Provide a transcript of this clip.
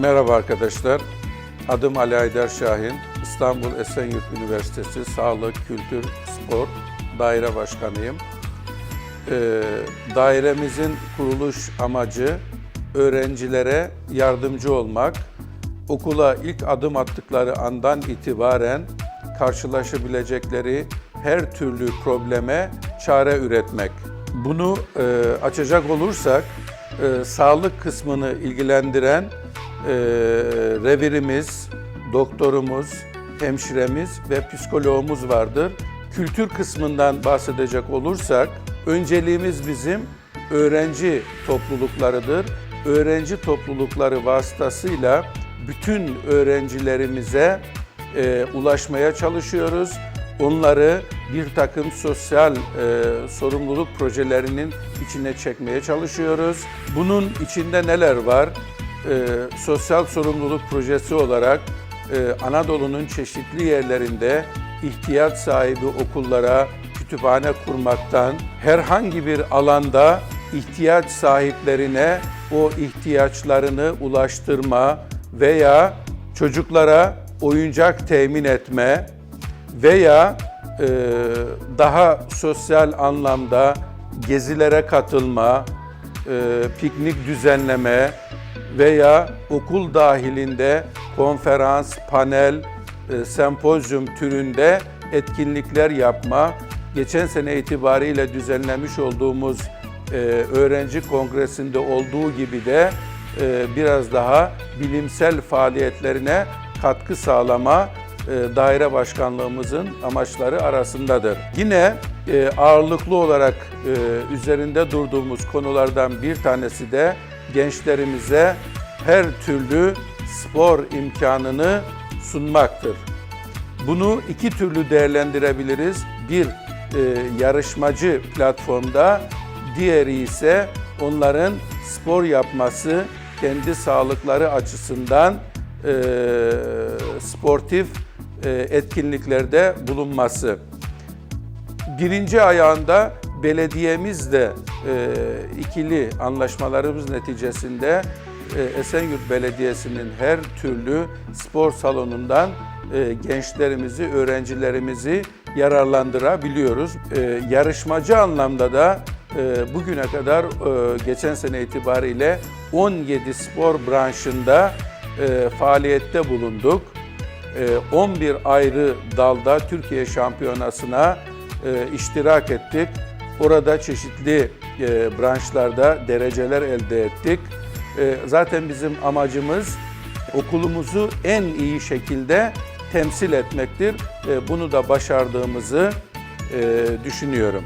Merhaba arkadaşlar. Adım Ali Aydar Şahin. İstanbul Esenyurt Üniversitesi Sağlık, Kültür, Spor Daire Başkanıyım. Ee, dairemizin kuruluş amacı öğrencilere yardımcı olmak, okula ilk adım attıkları andan itibaren karşılaşabilecekleri her türlü probleme çare üretmek. Bunu e, açacak olursak e, sağlık kısmını ilgilendiren e, revirimiz, doktorumuz, hemşiremiz ve psikologumuz vardır. Kültür kısmından bahsedecek olursak önceliğimiz bizim öğrenci topluluklarıdır. Öğrenci toplulukları vasıtasıyla bütün öğrencilerimize e, ulaşmaya çalışıyoruz. Onları bir takım sosyal e, sorumluluk projelerinin içine çekmeye çalışıyoruz. Bunun içinde neler var? E, sosyal sorumluluk projesi olarak e, Anadolu'nun çeşitli yerlerinde ihtiyaç sahibi okullara kütüphane kurmaktan, herhangi bir alanda ihtiyaç sahiplerine o ihtiyaçlarını ulaştırma veya çocuklara oyuncak temin etme veya e, daha sosyal anlamda gezilere katılma, e, piknik düzenleme veya okul dahilinde konferans, panel, e, sempozyum türünde etkinlikler yapma, geçen sene itibariyle düzenlemiş olduğumuz e, öğrenci kongresinde olduğu gibi de e, biraz daha bilimsel faaliyetlerine katkı sağlama daire başkanlığımızın amaçları arasındadır. Yine ağırlıklı olarak üzerinde durduğumuz konulardan bir tanesi de gençlerimize her türlü spor imkanını sunmaktır. Bunu iki türlü değerlendirebiliriz. Bir e, yarışmacı platformda, diğeri ise onların spor yapması, kendi sağlıkları açısından e, sportif e, etkinliklerde bulunması. Birinci ayağında belediyemizle e, ikili anlaşmalarımız neticesinde e, Esenyurt Belediyesi'nin her türlü spor salonundan e, gençlerimizi, öğrencilerimizi yararlandırabiliyoruz. E, yarışmacı anlamda da e, bugüne kadar e, geçen sene itibariyle 17 spor branşında e, faaliyette bulunduk. E, 11 ayrı dalda Türkiye Şampiyonası'na e, iştirak ettik. Orada çeşitli e, branşlarda dereceler elde ettik. E, zaten bizim amacımız okulumuzu en iyi şekilde temsil etmektir. E, bunu da başardığımızı e, düşünüyorum.